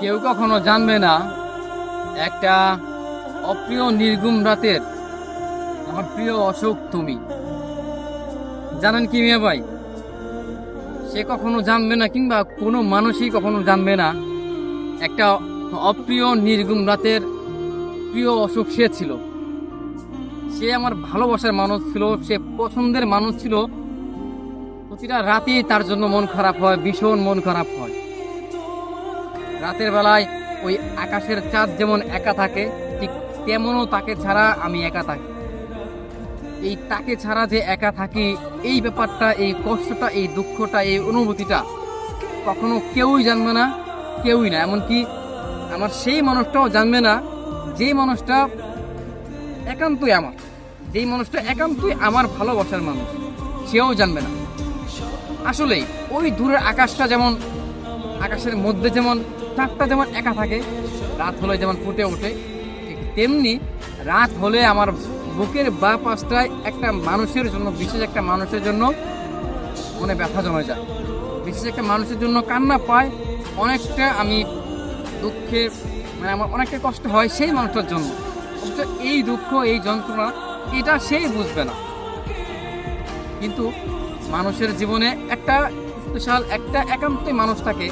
কেউ কখনো জানবে না, একটা অপ্রিয় নির্গুম রাতের আমার প্রিয় অশোক তুমি। জানেন কি মিয়া ভাই? সে কখনো জানবে না কিংবা কোনো মানুষই কখনো জানবে না, একটা অপ্রিয় নির্গুম রাতের প্রিয় অশোক সে ছিল। সে আমার ভালোবাসার মানুষ ছিল, সে পছন্দের মানুষ ছিল। প্রতিটা রাতেই তার জন্য মন খারাপ হয়, ভীষণ মন খারাপ হয়। রাতের বেলায় ওই আকাশের চাঁদ যেমন একা থাকে, ঠিক তেমনও তাকে ছাড়া আমি একা থাকি। এই তাকে ছাড়া যে একা থাকি, এই ব্যাপারটা, এই কষ্টটা, এই দুঃখটা, এই অনুভূতিটা কখনো কেউই জানবে না, কেউই না। এমনকি আমার সেই মানুষটাও জানবে না যেই মানুষটা একান্তই আমার, যেই মানুষটা একান্তই আমার ভালোবাসার মানুষ, সেও জানবে না। আসলেই ওই দূরের আকাশটা যেমন আকাশের মধ্যে যেমন চাঁদটা যেমন একা থাকে, রাত হলে যেমন ফুটে ওঠে, ঠিক তেমনি রাত হলে আমার বুকের বা পাশটায় একটা মানুষের জন্য, বিশেষ একটা মানুষের জন্য মনে ব্যথা জমে যায়। বিশেষ একটা মানুষের জন্য কান্না পায়, অনেকটা আমি দুঃখে মানে আমার অনেকটা কষ্ট হয় সেই মানুষটার জন্য। অথচ এই দুঃখ, এই যন্ত্রণা, এটা সেই বুঝবে না। কিন্তু মানুষের জীবনে একটা স্পেশাল একটা একান্তই মানুষ থাকে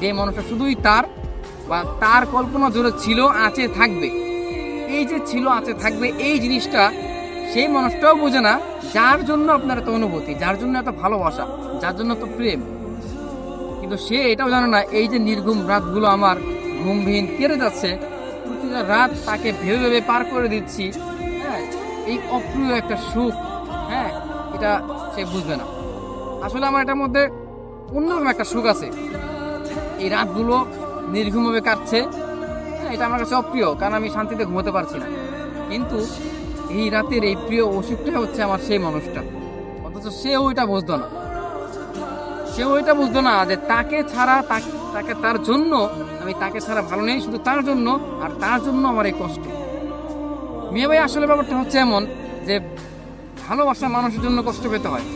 যে মানুষটা শুধুই তার বা তার কল্পনা জোরে ছিল, আছে, থাকবে। এই যে ছিল, আছে, থাকবে, এই জিনিসটা সেই মানুষটাও বোঝে না। যার জন্য আপনার এত অনুভূতি, যার জন্য এত ভালোবাসা, যার জন্য এত প্রেম। কিন্তু সে এটাও জানে না, এই যে নির্ঘুম রাতগুলো আমার ঘুমবিহীন কেড়ে যাচ্ছে, প্রতিটা রাত তাকে ভেবে ভেবে পার করে দিচ্ছি। হ্যাঁ এই অপ্রিয় একটা সুখ হ্যাঁ এটা সে বুঝবে না। আসলে আমার এটার মধ্যে অন্যরকম একটা সুখ আছে। এই রাতগুলো নির্ঘুমভাবে কাটছে। হ্যাঁ এটা আমার কাছে অপ্রিয়, কারণ আমি শান্তিতে ঘুমোতে পারছি না। কিন্তু এই রাতের এই প্রিয় অসুখটা হচ্ছে আমার সেই মানুষটা। অথচ সে ওইটা বুঝতো না। সে ওইটা বুঝতো না যে তাকে ছাড়া তাকে তাকে তার জন্য, আমি তাকে ছাড়া ভালো নেই, শুধু তার জন্য, আর তার জন্য আমার এই কষ্ট। মেয়ে ভাই, আসলে ব্যাপারটা হচ্ছে এমন যে ভালোবাসা মানুষের জন্য কষ্ট পেতে হয়।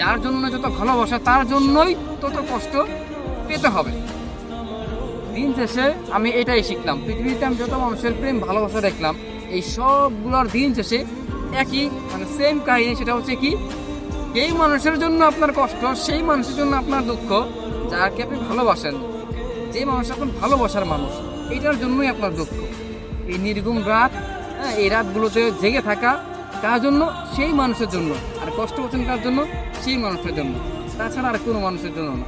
যার জন্য যত ভালোবাসা, তার জন্যই তত কষ্ট পেতে হবে। দিন শেষে আমি এটাই শিখলাম। পৃথিবীতে আমি যত মানুষের প্রেম, ভালোবাসা দেখলাম, এই সবগুলোর দিন শেষে একই মানে সেম কাহিনী, সেটা হচ্ছে কি, এই মানুষের জন্য আপনার কষ্ট, সেই মানুষের জন্য আপনার দুঃখ, যাকে আপনি ভালোবাসেন, যে মানুষ আপনার ভালোবাসার মানুষ এইটার জন্যই আপনার দুঃখ। এই নির্গুম রাত হ্যাঁ এই রাতগুলোতে জেগে থাকা কার জন্য? সেই মানুষের জন্য। আর কষ্ট করছেন কার জন্য? সেই মানুষের জন্য। তাছাড়া আর কোনো মানুষের জন্য না।